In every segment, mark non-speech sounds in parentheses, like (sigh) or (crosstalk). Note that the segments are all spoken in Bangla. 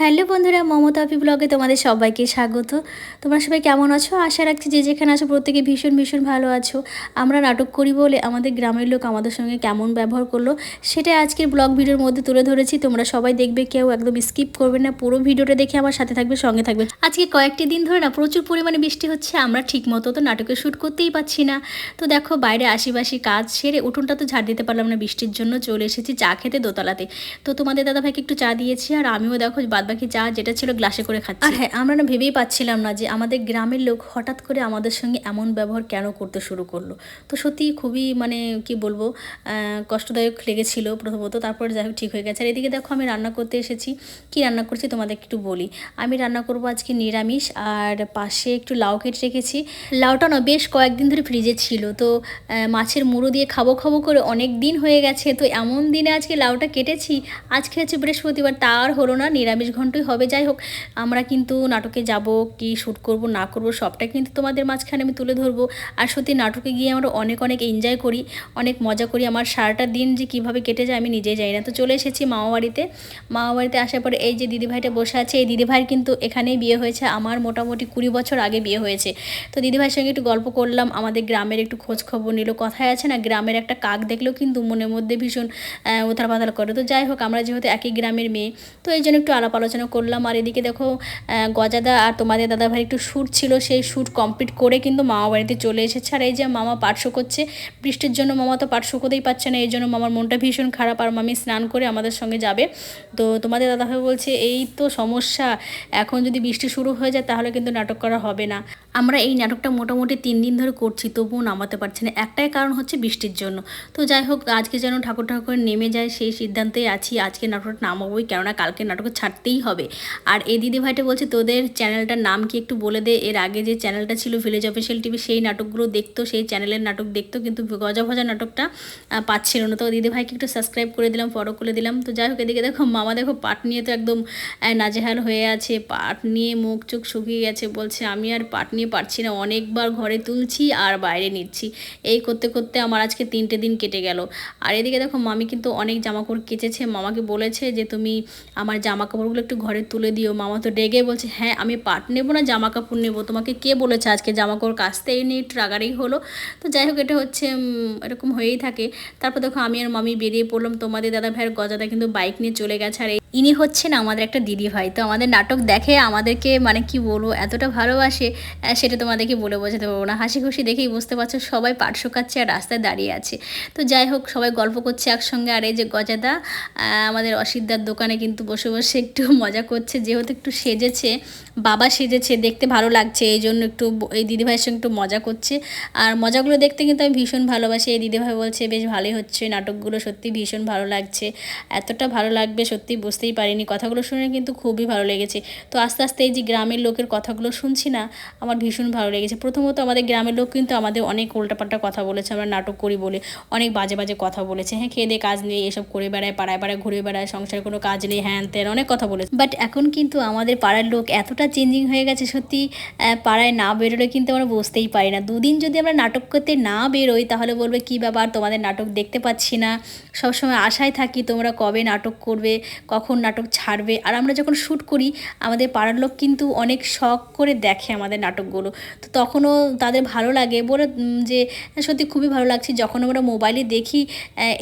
হ্যালো বন্ধুরা, মমতা অপি ব্লগে তোমাদের সবাইকে স্বাগত। তোমরা সবাই কেমন আছো? আশা রাখছি যে যেখানে আছো প্রত্যেকে ভীষণ ভীষণ ভালো আছো। আমরা নাটক করি বলে আমাদের গ্রামের লোক আমাদের সঙ্গে কেমন ব্যবহার করল সেটা আজকের ব্লগ ভিডিওর মধ্যে তুলে ধরেছি। তোমরা সবাই দেখবে, কেউ একদম স্কিপ করবে না। পুরো ভিডিওটা দেখে আমার সাথে থাকবে, সঙ্গে থাকবে। আজকে কয়েকটি দিন ধরে না প্রচুর পরিমাণে বৃষ্টি হচ্ছে, আমরা ঠিক মতো তো নাটকে শ্যুট করতেই পাচ্ছি না। তো দেখো, বাইরে আশিবাসি কাজ সেরে উঠোনটা তো ঝাড় দিতে পারলাম না, বৃষ্টির জন্য চলে এসেছি চা খেতে দোতলাতে। তো তোমাদের দাদাভাইকে একটু চা দিয়েছি আর আমিও দেখো বাদবাকি চা যেটা ছিল গ্লাসে করে খাচ্ছি। আর হ্যাঁ আমরা না ভেবেই পাচ্ছিলাম না যে আমাদের গ্রামের লোক হঠাৎ করে আমাদের সঙ্গে এমন ব্যবহার কেন করতে শুরু করল। তো সত্যি খুবই মানে কি বলব কষ্টদায়ক লেগেছিল প্রথমত, তারপরে যাই হোক ঠিক হয়ে গেছে। আর এদিকে দেখো আমি রান্না করতে এসেছি। কি রান্না করছি তোমাদের একটু বলি। আমি রান্না করব আজকে নিরামিষ, আর পাশে একটু লাউ কেটে রেখেছি। লাউটা না বেশ কয়েকদিন ধরে ফ্রিজে ছিল, তো মাছের মুড়ো দিয়ে খাব খাব করে অনেক দিন হয়ে গেছে। তো এমন দিনে আজকে লাউটা কেটেছি, আজকে হচ্ছে বৃহস্পতিবার, তা আর হলো না, নিরামিষ ঘন্টই হবে। যাই হোক, আমরা কিন্তু নাটকে যাব, কি শ্যুট করব, না করব, সবটা কিন্তু তোমাদের মাঝখানে আমি তুলে ধরবো। আর সত্যি নাটকে গিয়ে আমরা অনেক অনেক এনজয় করি, অনেক মজা করি। আমার সারাটা দিন যে কীভাবে কেটে যায় আমি নিজেই জানি না। তো চলে এসেছি মামা বাড়িতে মামা বাড়িতে আসার পরে এই যে দিদিভাইটা বসে আছে, এই দিদিভাইয়ের কিন্তু এখানেই বিয়ে হয়েছে। আমার মোটামুটি কুড়ি বছর আগে বিয়ে হয়েছে। তো দিদিভাইয়ের সঙ্গে একটু গল্প করলাম, আমাদের গ্রামের একটু খোঁজ খবর নিল। কথায় আছে না, গ্রামের একটা কাক দেখলেও কিন্তু মনের মধ্যে ভীষণ উথাল পাতাল করে। তো যাই হোক, আমরা যেহেতু একই গ্রামের মেয়ে, তো এই জন্য একটু আলাপ আলোচনা করলাম। আর এদিকে দেখো গজাদা আর তোমাদের দাদা ভাই একটু শ্যুট ছিল, সেই শ্যুট কমপ্লিট করে কিন্তু মামা বাড়িতে চলে এসেছে। আর এই যে মামা পার্শ্ব করছে, বৃষ্টির জন্য মামা তো পার্শ্ব করতেই পারছে না, এই জন্য মামার মনটা ভীষণ খারাপ। আর মামি স্নান করে আমাদের সঙ্গে যাবে। তো তোমাদের দাদা ভাই বলছে, এই তো সমস্যা, এখন যদি বৃষ্টি শুরু হয়ে যায় তাহলে কিন্তু নাটক করা হবে না। আমরা এই নাটকটা মোটামুটি তিন দিন ধরে করছি, তবুও নামাতে পারছি না। একটাই কারণ হচ্ছে বৃষ্টির জন্য। তো যাই হোক, আজকে যেন ঠাকুর ঠাকুর নেমে যায়, সেই সিদ্ধান্তেই আছি, আজকে নাটকটা নামাবোই, কেননা কালকে নাটক ছাড়তেই হবে। আর এই দিদি ভাইটা বলছে, তোদের চ্যানেলটার নাম কি একটু বলে দে? এর আগে যে চ্যানেলটা ছিল ভিলেজ অফিসিয়াল টিভি সেই নাটকগুলো দেখতো, সেই চ্যানেলের নাটক দেখতো, কিন্তু গজা ভজা নাটকটা পাচ্ছিল না। তো দিদি ভাইকে একটু সাবস্ক্রাইব করে দিলাম ফলো করে দিলাম। তো যাই হোক, এদিকে দেখো, মামা দেখো, পাট নিয়ে তো একদম নাজেহাল হয়ে আছে। পাট নিয়ে মুখ চোখ শুকিয়ে গেছে, বলছে, আমি আর পাট নিয়ে পারছি না, অনেকবার ঘরে তুলছি আর বাইরে নিচ্ছি। এই করতে করতে আমার আজকে তিনটে দিন কেটে গেল। আর এদিকে দেখো, মামি কিন্তু অনেক জামা কাপড় কেচেছে। মামাকে বলেছে যে, তুমি আমার জামা কাপড়গুলো একটু ঘরে তুলে দিও। মামা তো ডেগে বলছে হ্যাঁ আমি পাট নেব না জামা কাপড় নেব। তোমাকে কে বলেছে আজকে? জামা কাপড় কাচতে এই নিয়ে একটু রাগারেই হলো। তো যাই হোক, এটা হচ্ছে এরকম হয়েই থাকে। তারপর দেখো, আমি আর মামি বেরিয়ে পড়লাম। তোমাদের দাদা ভাইয়ের গজাদা কিন্তু বাইক নিয়ে চলে গেছে। আর ইনি হচ্ছেন আমাদের একটা দিদি ভাই। তো আমাদের নাটক দেখে আমাদেরকে মানে কি বলব, এতটা ভালোবাসে সেটা তোমাদেরকে বলে বোঝাতে পারব না। হাসি খুশি দেখেই বুঝতে পারছ, সবাই পাট শুকাচ্ছে আর রাস্তায় দাঁড়িয়ে আছে। তো যাই হোক, সবাই গল্প করছে একসঙ্গে। আর এই যে গজাদা আমাদের অসিদ্ধার দোকানে কিন্তু বসে বসে একটু মজা করছে, যেহেতু একটু সেজেছে, বাবা সেজেছে, দেখতে ভালো লাগছে, এই জন্য একটু এই দিদিভাইয়ের সঙ্গে একটু মজা করছে। আর মজাগুলো দেখতে কিন্তু আমি ভীষণ ভালোবাসি, এই দিদিভাই বলছে, বেশ ভালোই হচ্ছে, নাটকগুলো সত্যি ভীষণ ভালো লাগছে। এতটা ভালো লাগবে, সত্যি বুঝতেই পারিনি, কথাগুলো শুনে কিন্তু খুবই ভালো লেগেছে। তো আস্তে আস্তে এই যে গ্রামের লোকের কথাগুলো শুনছি না, আমার ভীষণ ভালো লেগেছে। প্রথমত আমাদের গ্রামের লোক কিন্তু আমাদের অনেক উল্টাপাল্টা কথা বলেছে, আমরা নাটক করি বলে, অনেক বাজে বাজে কথা বলেছে। হ্যাঁ খেয়ে দিয়ে কাজ নেই, এসব করে বেড়ায়, পাড়ায় পাড়ায় ঘুরে বেড়ায়, সংসারে কোনো কাজ নেই, হ্যান ত্যান, অনেক কথা বলেছে। বাট এখন কিন্তু আমাদের পাড়ার লোক এতটা চেঞ্জিং হয়ে গেছে সত্যি পাড়ায় না বেরোলে কিন্তু আমরা বুঝতেই পারি না। দুদিন যদি আমরা নাটক করতে না বেরোই, তাহলে বলবে কী ব্যাপার, তোমাদের নাটক দেখতে পাচ্ছি না। সবসময় আশায় থাকি তোমরা কবে নাটক করবে, কখন নাটক ছাড়বে। আর আমরা যখন শ্যুট করি, আমাদের পাড়ার লোক কিন্তু অনেক শখ করে দেখে আমাদের নাটকগুলো। তো তখনও তাদের ভালো লাগে। বলে যে, সত্যি খুবই ভালো লাগছে। যখন আমরা মোবাইলে দেখি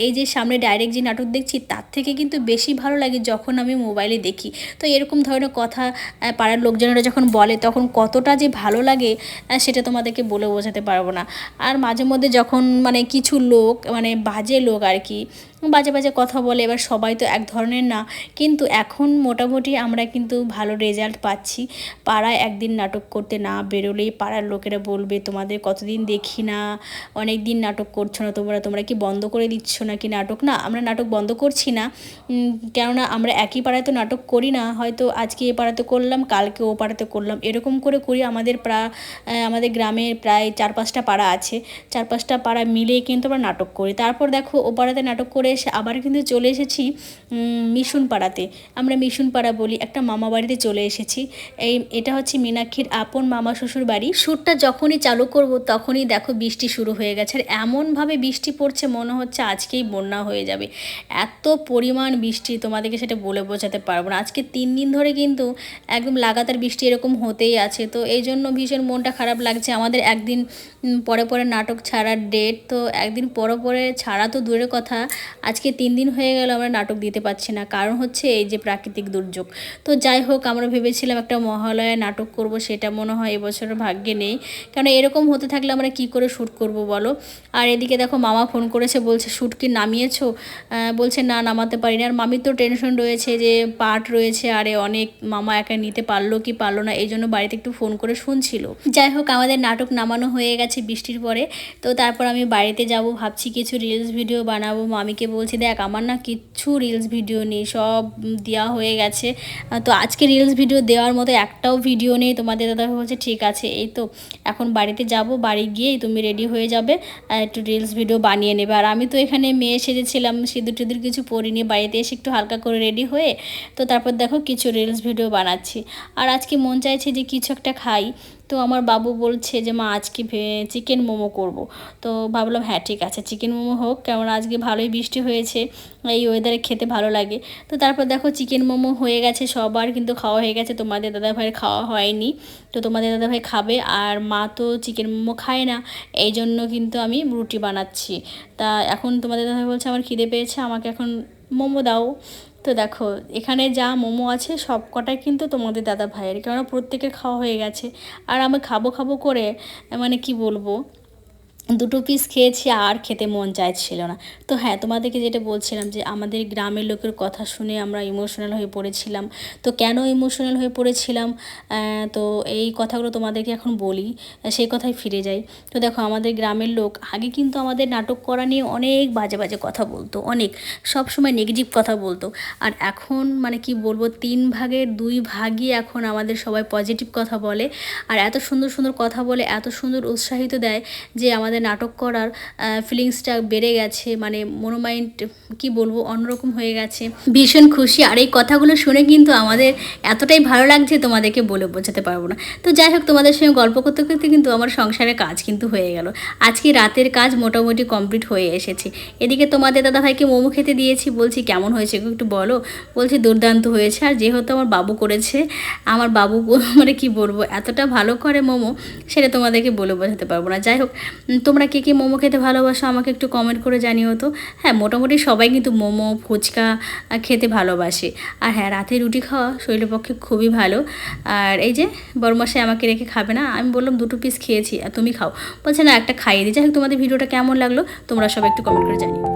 এই যে সামনে ডাইরেক্ট যে নাটক দেখছি, তার থেকে কিন্তু বেশি ভালো লাগে যখন আমি মোবাইলে দেখি। তো এরকম ধরনের কথা পাড়ার লোকজনেরা যখন বলে, তখন কতটা যে ভালো লাগে সেটা তোমাদেরকে বলে বোঝাতে পারব না। আর মাঝে মধ্যে যখন মানে কিছু লোক মানে বাজে লোক আর কি বাজে বাজে কথা বলে, এবার সবাই তো এক ধরনের না। কিন্তু এখন মোটামুটি আমরা কিন্তু ভালো রেজাল্ট পাচ্ছি। পাড়ায় একদিন নাটক করতে না বেরোলেই পাড়ার লোকেরা বলবে, তোমাদের কতদিন দেখি না? অনেক দিন নাটক করছ না তোমরা? তোমরা কি বন্ধ করে দিচ্ছ না কি নাটক? না, আমরা নাটক বন্ধ করছি না। কেননা আমরা একই পাড়ায় তো নাটক করি না। হয়তো আজকে এ পাড়াতে করলাম, কালকে ও পাড়াতে করলাম। এরকম করে করি আমাদের প্রায় আমাদের গ্রামে প্রায় চার পাঁচটা পাড়া আছে। চার পাঁচটা পাড়া মিলে কিন্তু আমরা নাটক করি। তারপর দেখো ও পাড়াতে নাটক করে করে এসে আবার কিন্তু চলে এসেছি মিশুন পাড়াতে আমরা মিশুন পাড়া বলি, একটা মামা বাড়িতে চলে এসেছি। এই, এটা হচ্ছে মীনাক্ষীর আপন মামা শ্বশুর বাড়ি। শ্যুটটা যখনই চালু করব তখনই দেখো বৃষ্টি শুরু হয়ে গেছে। আর এমনভাবে বৃষ্টি পড়ছে মনে হচ্ছে আজকেই বন্যা হয়ে যাবে। এত পরিমাণ বৃষ্টি, তোমাদেরকে সেটা বলে বোঝাতে পারব না। আজকে তিন দিন ধরে কিন্তু একদম লাগাতার বৃষ্টি এরকম হতেই আছে। তো এই জন্য ভীষণ মনটা খারাপ লাগছে। আমাদের একদিন পরে পরে নাটক ছাড়ার ডেট তো একদিন পরে পরে ছাড়া তো দূরের কথা। আজকে তিন দিন হয়ে গেল আমরা নাটক দিতে পারছি না। কারণ হচ্ছে এই যে প্রাকৃতিক দুর্যোগ। তো যাই হোক, আমরা ভেবেছিলাম একটা মহালয়া নাটক করব, সেটা মনে হয় এবছর ভাগ্যে নেই। কারণ এরকম হতে থাকলে আমরা কি করে শ্যুট করব বলো? আর এদিকে দেখো, মামা ফোন করেছে, বলছে, শ্যুট কি নামিয়েছো? বলছে, না, নামাতে পারি না আর মামির তো টেনশন রয়েছে যে পার্ট রয়েছে, আরে অনেক মামা একা নিতে পারল কি পারল না, এই জন্য বাড়িতে একটু ফোন করে শুনছিল। যাই হোক, আমাদের নাটক নামানো হয়ে গেছে বৃষ্টির পরে। তো তারপর আমি বাড়িতে যাব, ভাবছি কিছু রিলস ভিডিও বানাবো, মামিকে বলছি, দেখ, আমার না কিচ্ছু রিলস ভিডিও নেই, সব দেওয়া হয়ে গেছে। তো আজকে রিলস ভিডিও দেওয়ার মতো একটাও ভিডিও নেই। তোমাদের দাদা বলছে, ঠিক আছে, এই তো, এখন বাড়িতে যাব, বাড়ি গিয়েই তুমি রেডি হয়ে যাবে একটু রিলস ভিডিও বানিয়ে নেবে। আর আমি তো এখানে মেয়ে সেজেছিলাম, সিঁদুর টিঁদুর কিছু পরিনি, বাড়িতে এসে একটু হালকা করে রেডি হয়ে, তো তারপর দেখো কিছু রিলস ভিডিও বানাচ্ছি। আর আজকে মন চাইছে যে কিছু একটা খাই। তো আমার বাবু বলছে যে, মা আজকে চিকেন মোমো করব? তো ভাবলাম হ্যাঁ ঠিক আছে চিকেন মোমো হোক, কেমন আজকে ভালোই বৃষ্টি হয়েছে, এই ওয়েদারে খেতে ভালো লাগে। তো তারপর দেখো চিকেন মোমো হয়ে গেছে সবার, কিন্তু খাওয়া হয়ে গেছে, তোমাদের দাদাভাইয়ের খাওয়া হয়নি। তো তোমাদের দাদাভাই খাবে, আর মা তো চিকেন মোমো খায় না, এই জন্য কিন্তু আমি রুটি বানাচ্ছি। তা এখন তোমাদের দাদাভাই বলছে, আমার খিদে পেয়েছে, আমাকে এখন মোমো দাও। তো দেখো, এখানে যা মোমো আছে সব কটাই কিন্তু তোমাদের দাদা ভাইয়ের। কেননা প্রত্যেকের খাওয়া হয়ে গেছে। আর আমি খাব খাব করে মানে কি বলব? দুটো পিস খেয়েছি আর খেতে মন চাইছিল না। তো হ্যাঁ তোমাদেরকে যেটা বলছিলাম যে আমাদের গ্রামের লোকের কথা শুনে আমরা ইমোশনাল হয়ে পড়েছিলাম। তো কেন ইমোশনাল হয়ে পড়েছিলাম? তো এই কথাগুলো তোমাদেরকে এখন বলি, সেই কথাই ফিরে যাই। তো দেখো, আমাদের গ্রামের লোক আগে কিন্তু আমাদের নাটক করা নিয়ে অনেক বাজে বাজে কথা বলতো, অনেক। সব সময় নেগেটিভ কথা বলতো। আর এখন মানে কি বলব, তিন ভাগের দুই ভাগই এখন আমাদের সবাই পজিটিভ কথা বলে। আর এত সুন্দর সুন্দর কথা বলে, এত সুন্দর উৎসাহিত দেয় যে আমাদের নাটক করার ফিলিংসটা বেড়ে গেছে মানে মনোমাইন্ড কি বলব, অন্যরকম হয়ে গেছে। ভীষণ খুশি। আর এই কথাগুলো শুনে কিন্তু আমাদের এতটাই ভালো লাগছে তোমাদেরকে বলে বোঝাতে পারব না। তো যাই হোক, তোমাদের সঙ্গে গল্প করতে করতে কিন্তু আমার সংসারের কাজ কিন্তু হয়ে গেল। আজকে রাতের কাজ মোটামুটি কমপ্লিট হয়ে এসেছে। এদিকে তোমাদের দাদাভাইকে মোমো খেতে দিয়েছি, বলছি কেমন হয়েছে একটু বলো। বলছি দুর্দান্ত হয়েছে, আর যেহেতু আমার বাবু করেছে, আমার বাবু (laughs) মানে কি বলব, এতটা ভালো করে মোমো, সেটা তোমাদেরকে বলে বোঝাতে পারব না। যাই হোক তোমরা কে কে মোমো খেতে ভালোবাসো আমাকে একটু কমেন্ট করে জানিও তো। হ্যাঁ মোটামুটি সবাই কিন্তু মোমো, ফুচকা খেতে ভালোবাসে। আর হ্যাঁ রাতে রুটি খাওয়া শরীরের পক্ষে খুবই ভালো। আর এই যে বড়মাসায় আমাকে রেখে খাবে না, আমি বললাম দুটো পিস খেয়েছি, আর তুমি খাও। বলছে না, একটা খাইয়ে দিই যাই হোক, তোমাদের ভিডিওটা কেমন লাগল, তোমরা সবাই একটু কমেন্ট করে জানিও।